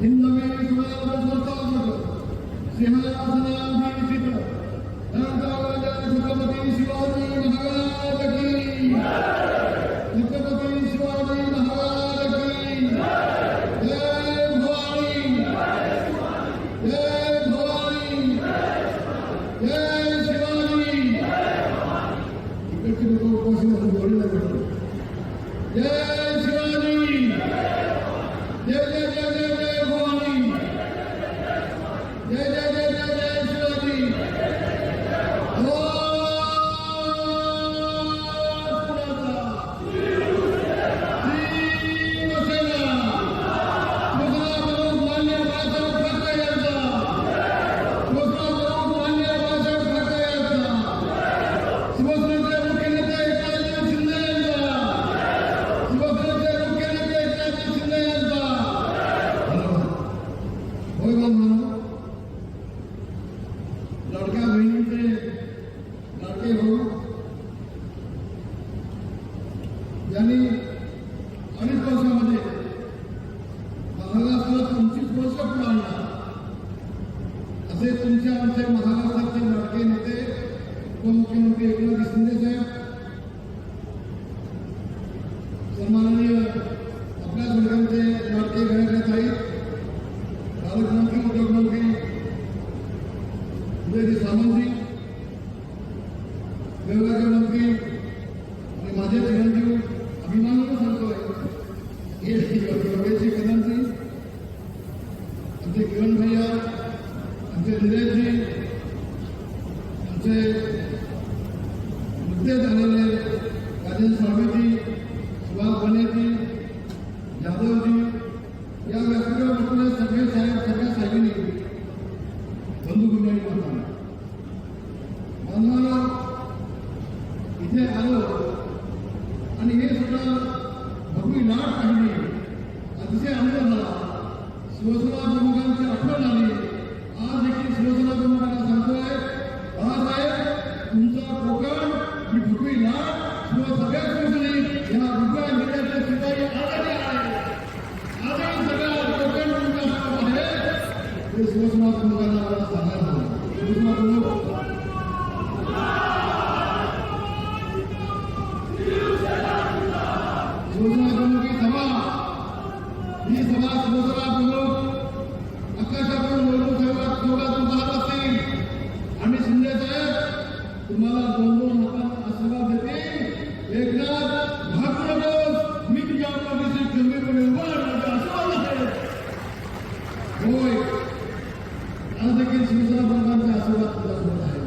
in the way you have been fortunate. See how you are Amen. झालेले राजन स्वामीजी सुभाष बनेजी जाधवजी या व्यासपीठावर बसलेले सगळे साहेब सगळ्या साहेबांनी बंधू गुन्हे बांधवांना इथे आलो आणि हे सुद्धा भगवी नाट काढली. अतिशय आनंद झाला. शिवसेना प्रमुखांचे విశ్వనాథం గారు సహాయపడారు విశ్వనాథం आज देखील शिवसेना बंधूंचा आशीर्वाद तुझ्यासोबत आहे.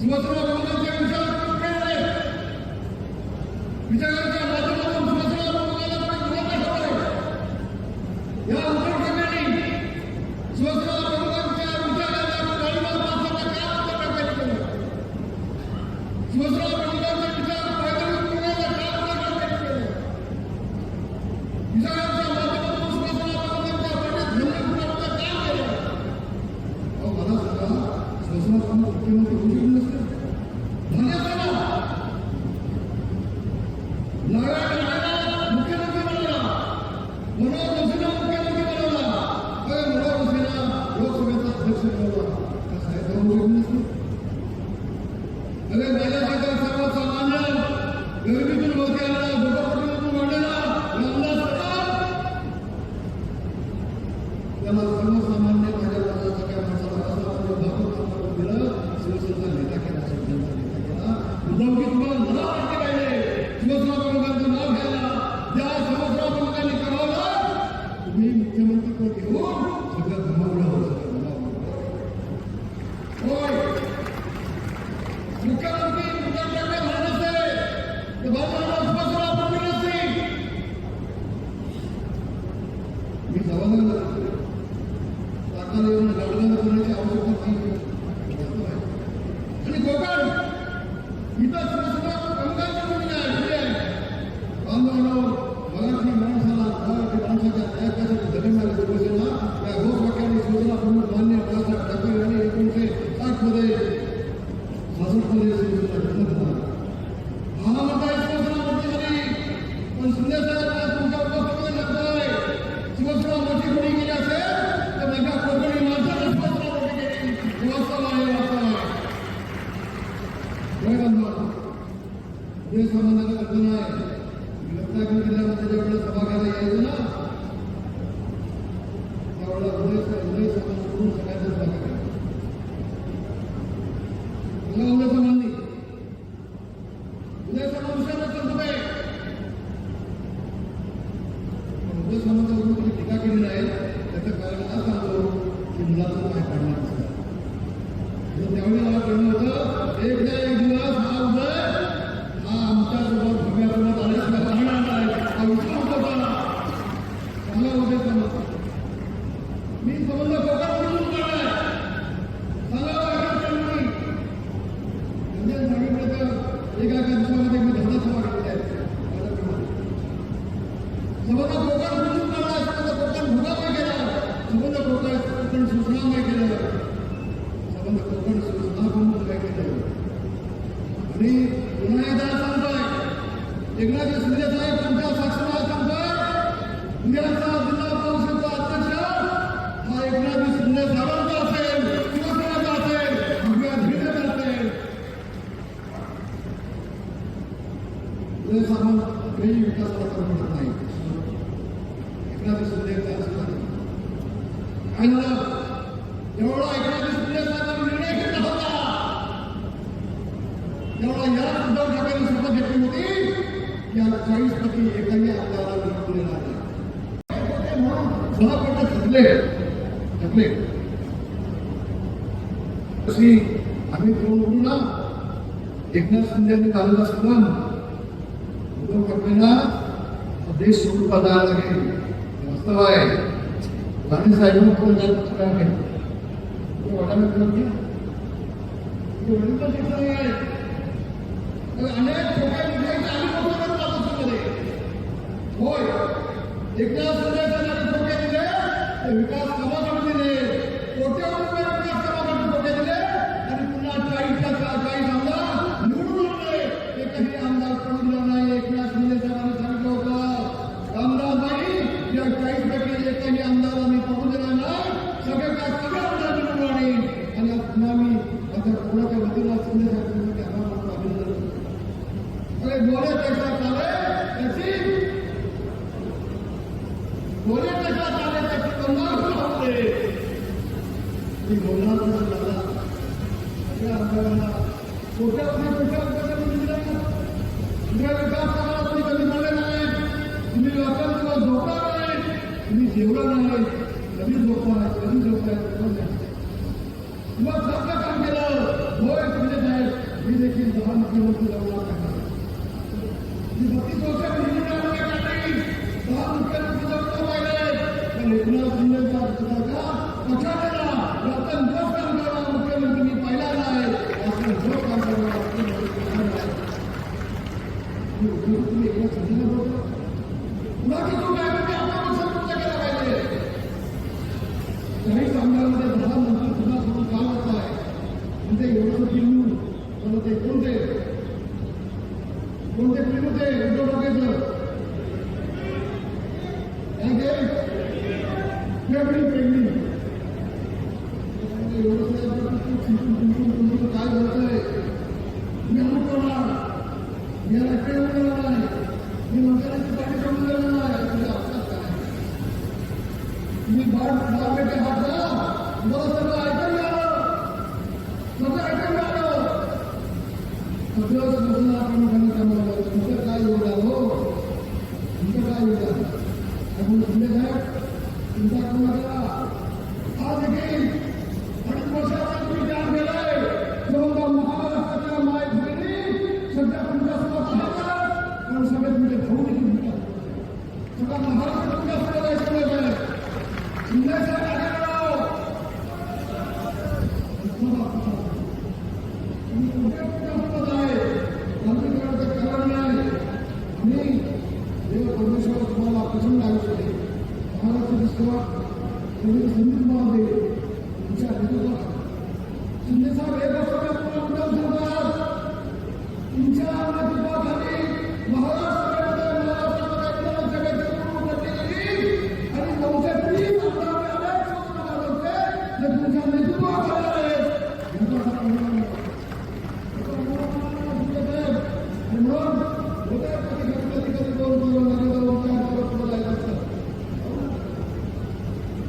शिवसेना बंधूंचे विचार कुठे शिवसेना प्रमुखांचं नाव घ्यायला या शिवसेना प्रमुखांनी घेऊन सगळं गमावलं होय मुख्यमंत्री मुख्यमंत्र्यांना म्हणते ते बाबांना उपसभा आणि गोकाळ इथं సందేశాలు संबंध कोकण सूचना म्हणून आणि पुन्हा एकदा सांगतोय एकनाथ शिंदे साहेब तुमच्या साक्षीला सांगतोय उद्याचा जिल्हा परिषदचा अध्यक्ष हा एकनाथ शिंदे साहेबांचा असेल शिवसेनेचा असेल भिडेचा असेल नाही एकनाथ एवढा एकनाथ शिंदे साहेबांनी निर्णय घेतला होता तेवढा या उद्धव ठाकरेंनी शपथ घेतली होती या चाळीस पैकी एकाही आपल्याला निवडून येणार नाही सहा पट थकले थकले तशी आम्ही कोण बोलू ना एकनाथ शिंदेने काढलेला सन्मान उद्धव ठाकरेंना देश सोडून जायला लागेल हे वास्तव आहे गांधी साहेबांना कोण जात आहे वाटायला कळत नाही वडील पण तिथं नाही आहे तर अनेक छोट्या होय. एकनाथ शिंदेच्या टोके दिले ते विकास कामासाठी दिले कोट्यावधी रुपये विकास कामासाठी टोके दिले आणि पुन्हा चाळीसच्या चाळीस आमदार निवडून आणले. एकही आमदार पडून दिला नाही एकनाथ शिंदे साहेबांनी सांगितलं होतं. रामदासबाई या चाळीस पैकी एकही आमदार आम्ही पडून दिला नाही. सगळे काय सगळे आमदार निवडून आणीन. आणि आज पुन्हा मी आता कोणाच्या लोकांना नाही तुम्ही नाही कधी झोपला कधी झोपलाय मग चांगलं काम केलं होय शिंदे साहेब मी देखील दहा मुख्यमंत्री मी बत्तीस दहा मुख्यमंत्री पण एकनाथ शिंदेचा सरकार पक्षाला जो काम करणारा मुख्यमंत्री मी पाहिला नाही असं जो काम मुख्यमंत्री तुम्ही एकनाथ शिंदेला बोलतो कुणाची चूक आहे म्हणजे आपण पक्ष तुमचा केला पाहिजे काही कामगारांमध्ये दहा मंत्री सुद्धा सोडून काम होत आहे म्हणजे एवढं किल्लू पण ते कोणते कोणते फिल्म होते उद्धव ठाकरेचं काय ते पेंडिंग एवढं काय मी अमुक करणार मी याला ट्रेन नाही मी मंत्र्यांची पाठी देणार नाही तुझ्या हातात काय मी बाळ मला सगळं ऐकून मिळालं सगळं ऐकून मिळालं सगळं आपण आपण शिंदे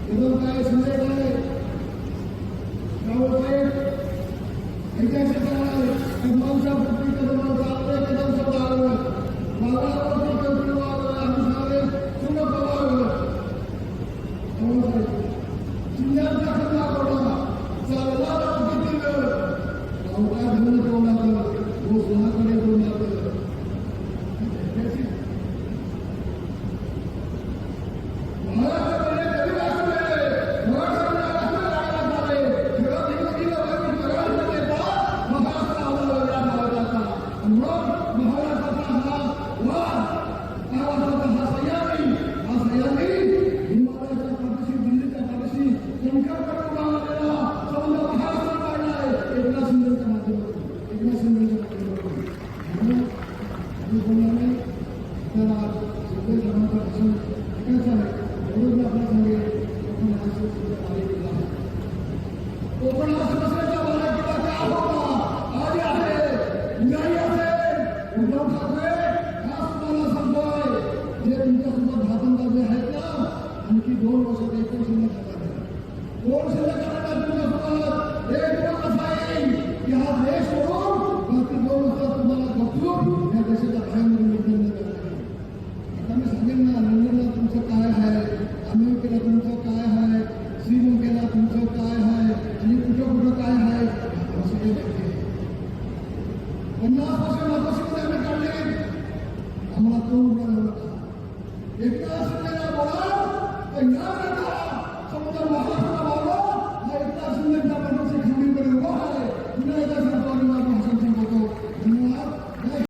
ઉદ્યોગકારે સંજયભાઈ રાહુલભાઈ ઇતિહાસ સંભાવ સાહેબ उनका सबसे खास माना समझा है ये उनका सुंदर भाषण का जो है क्या उनकी गोल हो सके कौन से लगाना है कौन से लगाना है उनका सुंदर एक बड़ा साइन यहाँ देश हो बाकी दोनों